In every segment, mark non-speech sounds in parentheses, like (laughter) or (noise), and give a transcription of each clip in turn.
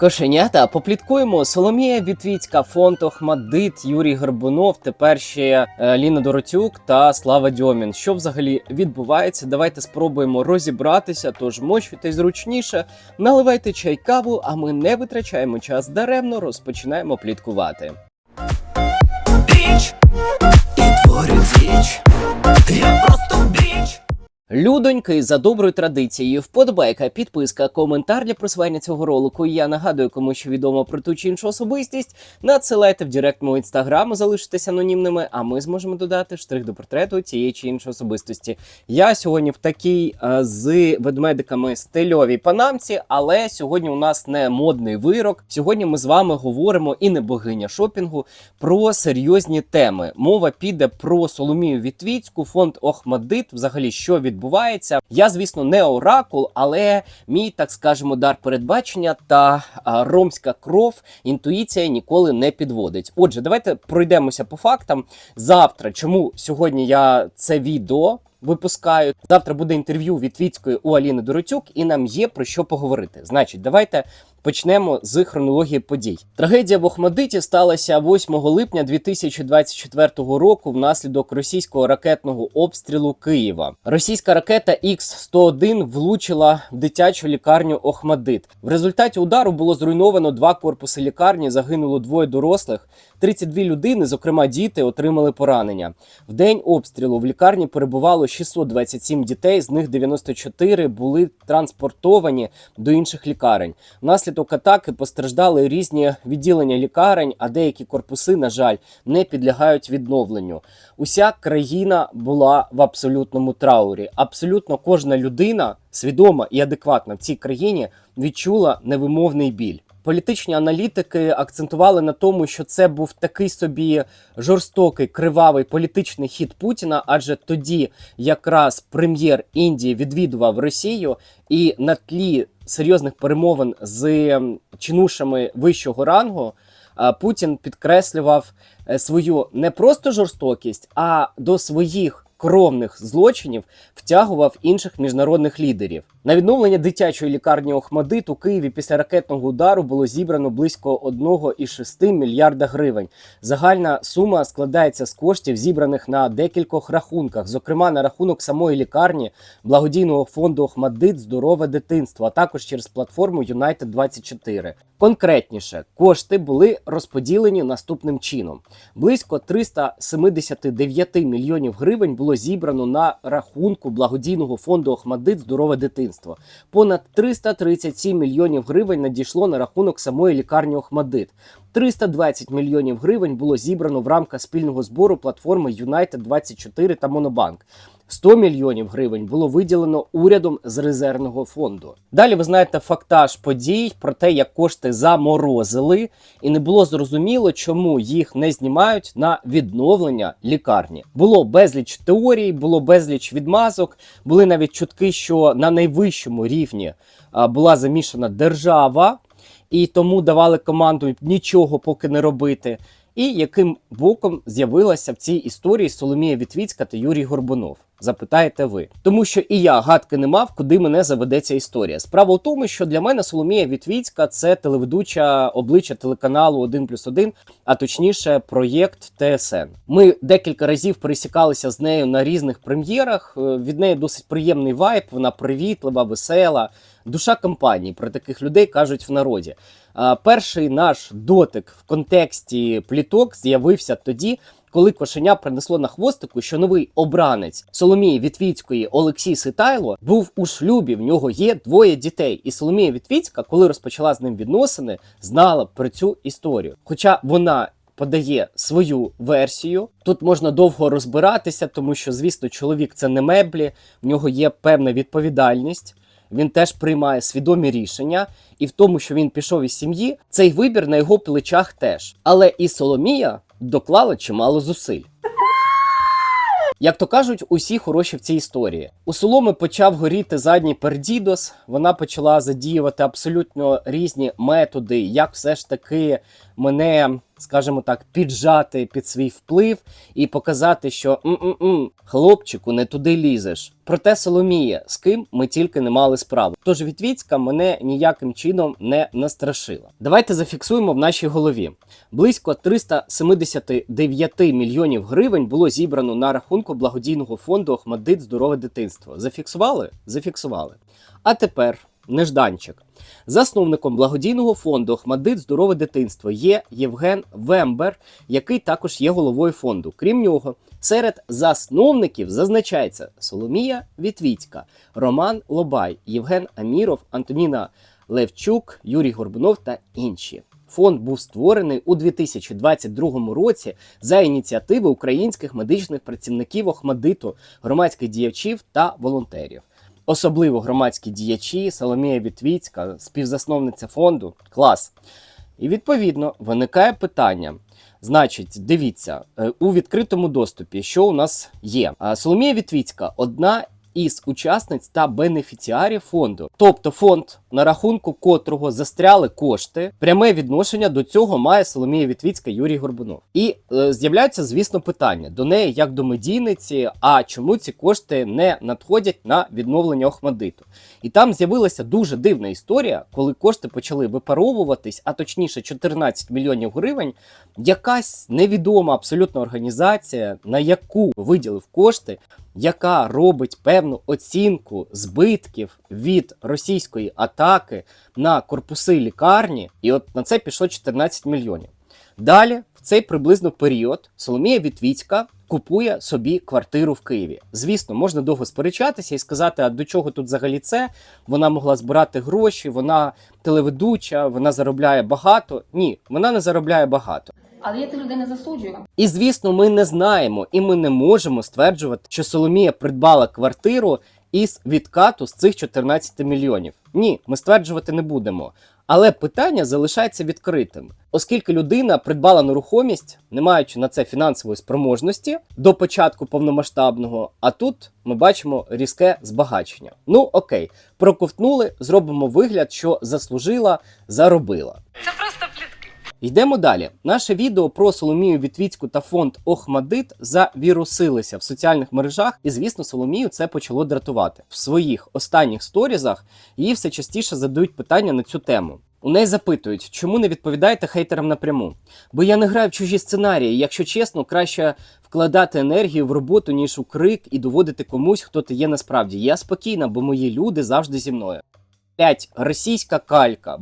Кошенята попліткуємо Соломія Вітвіцька, фонд Охмадит, Юрій Горбунов, тепер ще е, Ліна Доротюк та Слава Дьомін. Що взагалі відбувається? Давайте спробуємо розібратися. Тож мочуйтесь зручніше, наливайте чай каву, а ми не витрачаємо час даремно, розпочинаємо пліткувати. Біч і творю. Я просто. Людоньки, за доброю традицією, вподобайка, підписка, коментар для просування цього ролику. Я нагадую, кому що відомо про ту чи іншу особистість. Надсилайте в директ мого інстаграму, залишитесь анонімними, а ми зможемо додати штрих до портрету тієї чи іншої особистості. Я сьогодні в такій е, з ведмедиками стильовій панамці, але сьогодні у нас не модний вирок. Сьогодні ми з вами говоримо і не богиня шопінгу про серйозні теми. Мова піде про Соломію Вітвіцьку, фонд Охмадит. Взагалі, що відбувається. Я, звісно, не оракул, але мій, так скажемо, дар передбачення та ромська кров, інтуїція ніколи не підводить. Отже, давайте пройдемося по фактам. Завтра, чому сьогодні я це відео випускаю? Завтра буде інтерв'ю від Віцької у Аліни Доротюк, і нам є про що поговорити. Значить, давайте Почнемо з хронології подій. Трагедія в Охмадиті сталася 8 липня 2024 року внаслідок російського ракетного обстрілу Києва. Російська ракета Х-101 влучила в дитячу лікарню Охмадит. В результаті удару було зруйновано два корпуси лікарні. Загинуло двоє дорослих. 32 людини, зокрема діти, отримали поранення. В день обстрілу в лікарні перебувало 627 дітей, з них 94 були транспортовані до інших лікарень. Внаслідок атаки постраждали різні відділення лікарень, а деякі корпуси, на жаль, не підлягають відновленню. Уся країна була в абсолютному траурі. Абсолютно кожна людина, свідома і адекватна в цій країні, відчула невимовний біль. Політичні аналітики акцентували на тому, що це був такий собі жорстокий кривавий політичний хід Путіна, адже тоді якраз прем'єр Індії відвідував Росію, і на тлі серйозних перемовин з чинушами вищого рангу Путін підкреслював е, свою не просто жорстокість, а до своїх кровних злочинів втягував інших міжнародних лідерів. На відновлення дитячої лікарні Охмадит у Києві після ракетного удару було зібрано близько 1,6 мільярда гривень. Загальна сума складається з коштів, зібраних на декількох рахунках, зокрема на рахунок самої лікарні, благодійного фонду Охмадит Здорове дитинство, а також через платформу United 24 Конкретніше, кошти були розподілені наступним чином: близько 379 мільйонів гривень було зібрано на рахунку благодійного фонду Охмадит Здорове дитинство. Понад 337 мільйонів гривень надійшло на рахунок самої лікарні Охмадит. 320 мільйонів гривень було зібрано в рамках спільного збору платформи United 24 та Монобанк. 100 мільйонів гривень було виділено урядом з резервного фонду. Далі ви знаєте фактаж подій про те, як кошти заморозили, і не було зрозуміло, чому їх не знімають на відновлення лікарні. Було безліч теорій, було безліч відмазок. Були навіть чутки, що на найвищому рівні була замішана держава, і тому давали команду нічого поки не робити. І яким боком з'явилася в цій історії Соломія Вітвіцька та Юрій Горбунов? Запитаєте ви, тому що і я гадки не мав, куди мене заведе ця історія. Справа в тому, що для мене Соломія Вітвіцька це телеведуча обличчя телеканалу 1+,1, а точніше, проєкт ТСН. Ми декілька разів пересікалися з нею на різних прем'єрах. Е, Від неї досить приємний вайб. Вона привітлива, весела, душа компанії. Про таких людей кажуть в народі. Перший наш дотик в контексті пліток з'явився тоді, коли кошеня принесло на хвостику, що новий обранець Соломії Вітвіцької Олексій Ситайло був у шлюбі. В нього є двоє дітей. І Соломія Вітвіцька, коли розпочала з ним відносини, знала про цю історію. Хоча вона. Подає свою версію. Тут можна довго розбиратися, тому що, звісно, чоловік це не меблі, в нього є певна відповідальність. Він теж приймає свідомі рішення, і в тому, що він пішов із сім'ї, цей вибір на його плечах теж. Але і Соломія доклала чимало зусиль. Як то кажуть, усі хороші в цій історії. У Соломи почав горіти задній пердідос. Вона почала задіювати абсолютно різні методи, як все ж таки мене скажімо так, піджати під свій вплив і показати, що м-м-м, хлопчику, не туди лізеш. Проте Соломія, з ким ми тільки не мали справи. Тож Вітвіцька мене ніяким чином не настрашила. Давайте зафіксуємо в нашій голові. Близько 379 мільйонів гривень було зібрано на рахунку благодійного фонду Охмадит Здорове дитинство. Зафіксували? Зафіксували. А тепер нежданчик. Засновником благодійного фонду Охмадит Здорове дитинство є Євген Вембер, який також є головою фонду. Крім нього, серед засновників зазначається Соломія Вітвіцька, Роман Лобай, Євген Аміров, Антоніна Левчук, Юрій Горбунов та інші. Фонд був створений у 2022 році за ініціативи українських медичних працівників Охмадиту, громадських діячів та волонтерів. Особливо громадські діячі, Соломія Вітвіцька, співзасновниця фонду. Клас. І відповідно виникає питання. Значить, дивіться, е, у відкритому доступі, що у нас є. Соломія Вітвіцька одна із учасниць та бенефіціарів фонду. Тобто фонд, на рахунку котрого застряли кошти, пряме відношення до цього має Соломія Вітвіцька Юрій Горбунов. І е, з'являються, звісно, питання до неї як до медійниці. А чому ці кошти не надходять на відновлення Охмадиту? І там з'явилася дуже дивна історія, коли кошти почали випаровуватись, а точніше 14 мільйонів гривень. Якась невідома абсолютно організація, на яку виділив кошти, яка робить певну оцінку збитків від російської атаки на корпуси лікарні, і от на це пішло 14 мільйонів. Далі, в цей приблизно період, Соломія Вітвіцька купує собі квартиру в Києві. Звісно, можна довго сперечатися і сказати, а до чого тут взагалі це? Вона могла збирати гроші, вона телеведуча, вона заробляє багато. Ні, вона не заробляє багато. Але я цих людей не засуджую. І звісно, ми не знаємо і ми не можемо стверджувати, що Соломія придбала квартиру із відкату з цих 14 мільйонів. Ні, ми стверджувати не будемо. Але питання залишається відкритим, оскільки людина придбала нерухомість, не маючи на це фінансової спроможності до початку повномасштабного. А тут ми бачимо різке збагачення. Ну окей, проковтнули, зробимо вигляд, що заслужила, заробила. Це. Йдемо далі. Наше відео про Соломію Вітвіцьку та фонд Охмадит завірусилися в соціальних мережах, і звісно, Соломію це почало дратувати. В своїх останніх сторізах їй все частіше задають питання на цю тему. У неї запитують, чому не відповідаєте хейтерам напряму? Бо я не граю в чужі сценарії. Якщо чесно, краще вкладати енергію в роботу, ніж у крик і доводити комусь, хто ти є насправді. Я спокійна, бо мої люди завжди зі мною. Блять, російська калька,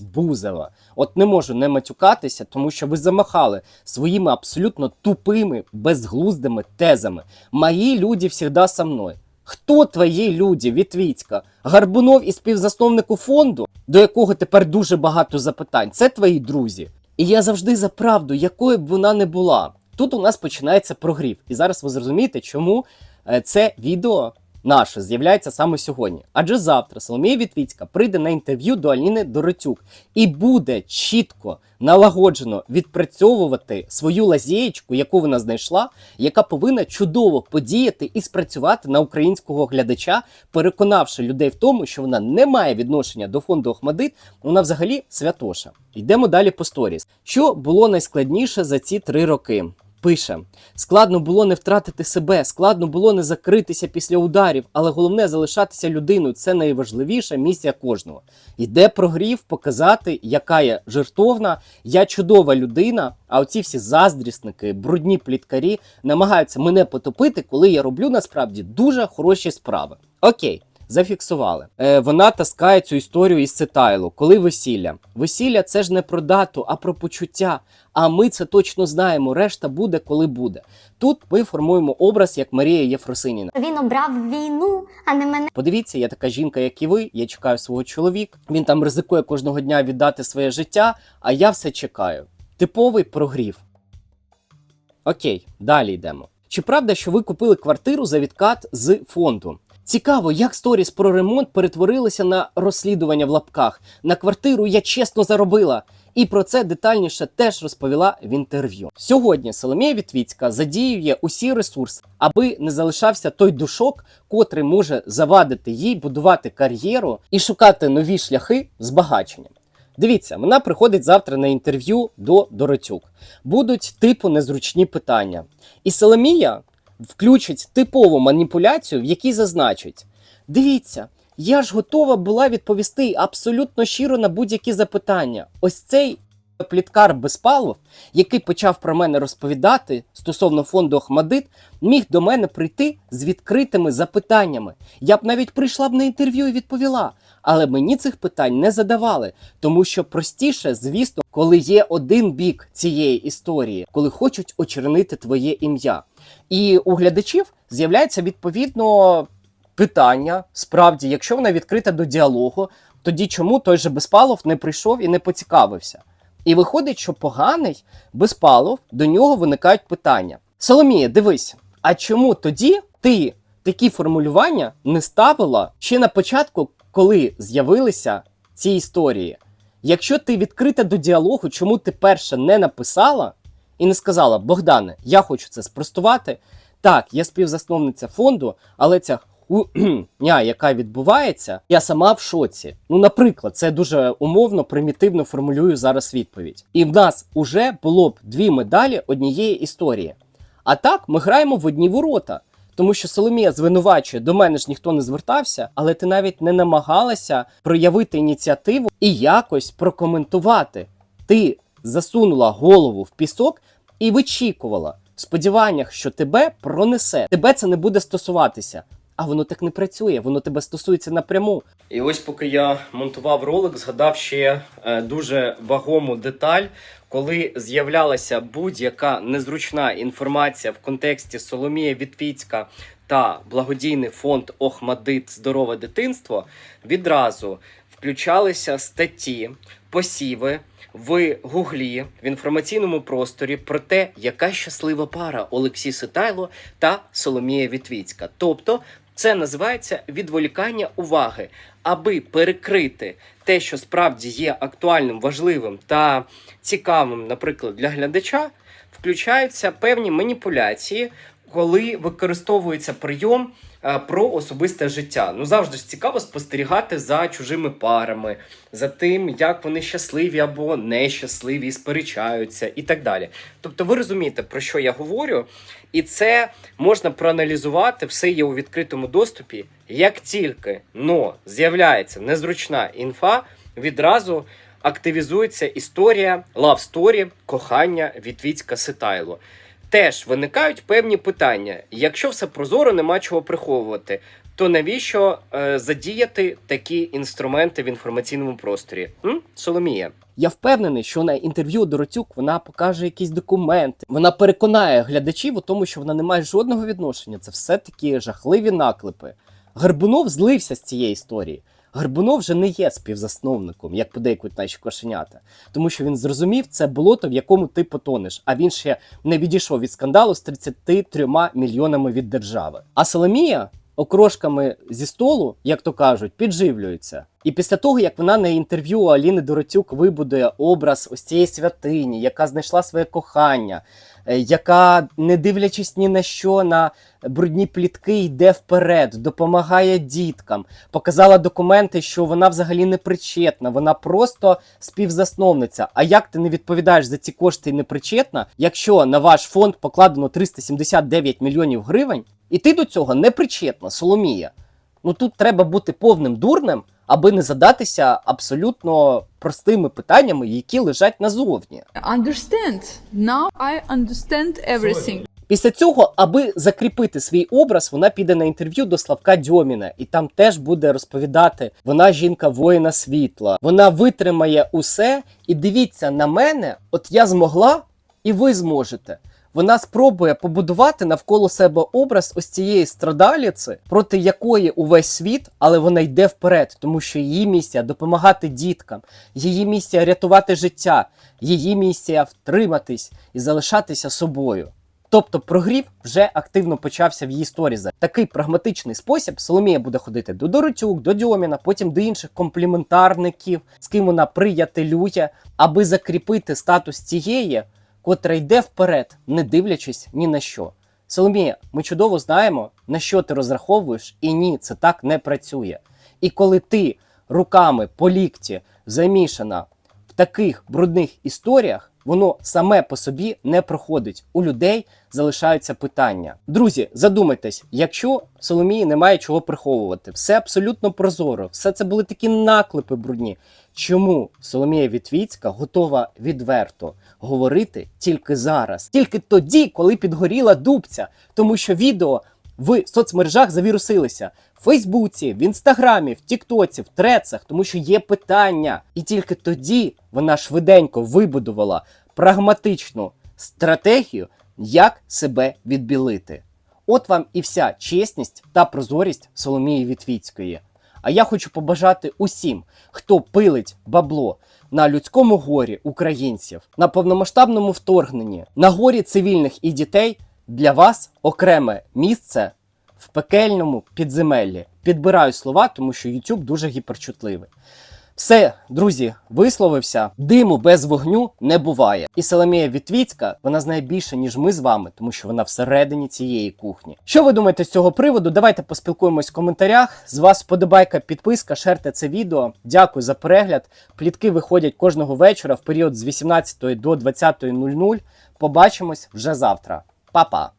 Бузова. От не можу не матюкатися, тому що ви замахали своїми абсолютно тупими, безглуздими тезами. Мої люди завжди со мною. Хто твої люди, Вітвіцька? Гарбунов і співзасновнику фонду, до якого тепер дуже багато запитань. Це твої друзі. І я завжди за правду, якою б вона не була. Тут у нас починається прогрів. І зараз ви зрозумієте, чому е, це відео наше з'являється саме сьогодні. Адже завтра Соломія Вітвіцька прийде на інтерв'ю до Аліни Доротюк і буде чітко налагоджено відпрацьовувати свою лазєєчку, яку вона знайшла, яка повинна чудово подіяти і спрацювати на українського глядача, переконавши людей в тому, що вона не має відношення до фонду Охмадит, вона взагалі святоша. Йдемо далі по сторіс. Що було найскладніше за ці три роки? Пише: складно було не втратити себе, складно було не закритися після ударів, але головне залишатися людиною. Це найважливіша місія кожного. Йде прогрів показати, яка я жертовна, я чудова людина. А оці всі заздрісники, брудні пліткарі намагаються мене потопити, коли я роблю насправді дуже хороші справи. Окей. Зафіксували. Е, вона таскає цю історію із Сетайлу. Коли весілля? Весілля це ж не про дату, а про почуття. А ми це точно знаємо. Решта буде, коли буде. Тут ми формуємо образ як Марія Єфросиніна. Він обрав війну, а не мене. Подивіться, я така жінка, як і ви. Я чекаю свого чоловіка. Він там ризикує кожного дня віддати своє життя, а я все чекаю. Типовий прогрів. Окей, далі йдемо. Чи правда, що ви купили квартиру за відкат з фонду? Цікаво, як сторіс про ремонт перетворилися на розслідування в лапках. На квартиру я чесно заробила. І про це детальніше теж розповіла в інтерв'ю. Сьогодні Соломія Вітвіцька задіює усі ресурси, аби не залишався той душок, котрий може завадити їй будувати кар'єру і шукати нові шляхи збагачення. Дивіться, вона приходить завтра на інтерв'ю до Доротюк. Будуть типу незручні питання. І Соломія включить типову маніпуляцію, в якій зазначить: Дивіться, я ж готова була відповісти абсолютно щиро на будь-які запитання. Ось цей пліткар Безпалов, який почав про мене розповідати стосовно фонду Охмадит, міг до мене прийти з відкритими запитаннями. Я б навіть прийшла б на інтерв'ю і відповіла. Але мені цих питань не задавали, тому що простіше, звісно, коли є один бік цієї історії, коли хочуть очернити твоє ім'я. І у глядачів з'являється відповідно питання. Справді, якщо вона відкрита до діалогу, тоді чому той же Безпалов не прийшов і не поцікавився? І виходить, що поганий Безпалов, до нього виникають питання. Соломія, дивись, а чому тоді ти такі формулювання не ставила ще на початку, коли з'явилися ці історії? Якщо ти відкрита до діалогу, чому ти перше не написала і не сказала, Богдане, я хочу це спростувати. Так, я співзасновниця фонду, але ця хуйня, (clears throat) яка відбувається, я сама в шоці. Ну, наприклад, це дуже умовно, примітивно формулюю зараз відповідь. І в нас уже було б дві медалі однієї історії. А так ми граємо в одні ворота. Тому що Соломія звинувачує, до мене ж ніхто не звертався, але ти навіть не намагалася проявити ініціативу і якось прокоментувати. Ти засунула голову в пісок і вичікувала в сподіваннях, що тебе пронесе. Тебе це не буде стосуватися. А воно так не працює, воно тебе стосується напряму. І ось поки я монтував ролик, згадав ще е, дуже вагому деталь, коли з'являлася будь-яка незручна інформація в контексті Соломія Вітвіцька та благодійний фонд Охмадит Здорове дитинство, відразу включалися статті, посіви в гуглі в інформаційному просторі про те, яка щаслива пара Олексій Ситайло та Соломія Вітвіцька. Тобто це називається відволікання уваги, аби перекрити те, що справді є актуальним, важливим та цікавим, наприклад, для глядача, включаються певні маніпуляції, коли використовується прийом про особисте життя. Ну завжди ж цікаво спостерігати за чужими парами, за тим, як вони щасливі або нещасливі, сперечаються і так далі. Тобто, ви розумієте, про що я говорю, і це можна проаналізувати, все є у відкритому доступі. Як тільки но з'являється незручна інфа, відразу активізується історія story, кохання Вітвіцька Ситайло. Теж виникають певні питання. Якщо все прозоро, нема чого приховувати, то навіщо е, задіяти такі інструменти в інформаційному просторі? М? Соломія. Я впевнений, що на інтерв'ю Доротюк вона покаже якісь документи. Вона переконає глядачів у тому, що вона не має жодного відношення. Це все такі жахливі наклепи. Горбунов злився з цієї історії. Горбунов вже не є співзасновником, як подейкують наші кошенята, тому що він зрозумів це болото, в якому ти потонеш. А він ще не відійшов від скандалу з 33 мільйонами від держави. А Соломія окрошками зі столу, як то кажуть, підживлюється. І після того, як вона на інтерв'ю Аліни Доротюк вибудує образ ось цієї святині, яка знайшла своє кохання, е, яка, не дивлячись ні на що, на брудні плітки, йде вперед, допомагає діткам, показала документи, що вона взагалі не причетна, вона просто співзасновниця. А як ти не відповідаєш за ці кошти і не причетна, якщо на ваш фонд покладено 379 мільйонів гривень, і ти до цього не причетна, Соломія? Ну тут треба бути повним дурнем, аби не задатися абсолютно простими питаннями, які лежать назовні. understand. Now I understand everything. Після цього, аби закріпити свій образ, вона піде на інтерв'ю до Славка Дьоміна, і там теж буде розповідати: вона жінка воїна світла, вона витримає усе. І дивіться на мене, от я змогла, і ви зможете. Вона спробує побудувати навколо себе образ ось цієї страдаліці, проти якої увесь світ, але вона йде вперед, тому що її місія допомагати діткам, її місія рятувати життя, її місія втриматись і залишатися собою. Тобто прогрів вже активно почався в її сторізах. Такий прагматичний спосіб Соломія буде ходити до Доротюк, до Дьоміна, потім до інших компліментарників, з ким вона приятелює, аби закріпити статус цієї, котра йде вперед, не дивлячись ні на що. Соломія, ми чудово знаємо, на що ти розраховуєш, і ні, це так не працює. І коли ти руками по лікті замішана в таких брудних історіях воно саме по собі не проходить. У людей залишаються питання. Друзі, задумайтесь, якщо Соломії немає чого приховувати, все абсолютно прозоро, все це були такі наклепи брудні. Чому Соломія Вітвіцька готова відверто говорити тільки зараз, тільки тоді, коли підгоріла дубця, тому що відео в соцмережах завірусилися Фейсбуці, в Інстаграмі, в Тіктоці, в Трецах, тому що є питання. І тільки тоді вона швиденько вибудувала прагматичну стратегію, як себе відбілити. От вам і вся чесність та прозорість Соломії Вітвіцької. А я хочу побажати усім, хто пилить бабло на людському горі українців, на повномасштабному вторгненні, на горі цивільних і дітей, для вас окреме місце в пекельному підземеллі. Підбираю слова, тому що YouTube дуже гіперчутливий. Все, друзі, висловився. Диму без вогню не буває. І Соломія Вітвіцька, вона знає більше, ніж ми з вами, тому що вона всередині цієї кухні. Що ви думаєте з цього приводу? Давайте поспілкуємось в коментарях. З вас вподобайка, підписка, шерте це відео. Дякую за перегляд. Плітки виходять кожного вечора в період з 18 до 20.00. Побачимось вже завтра. Па-па!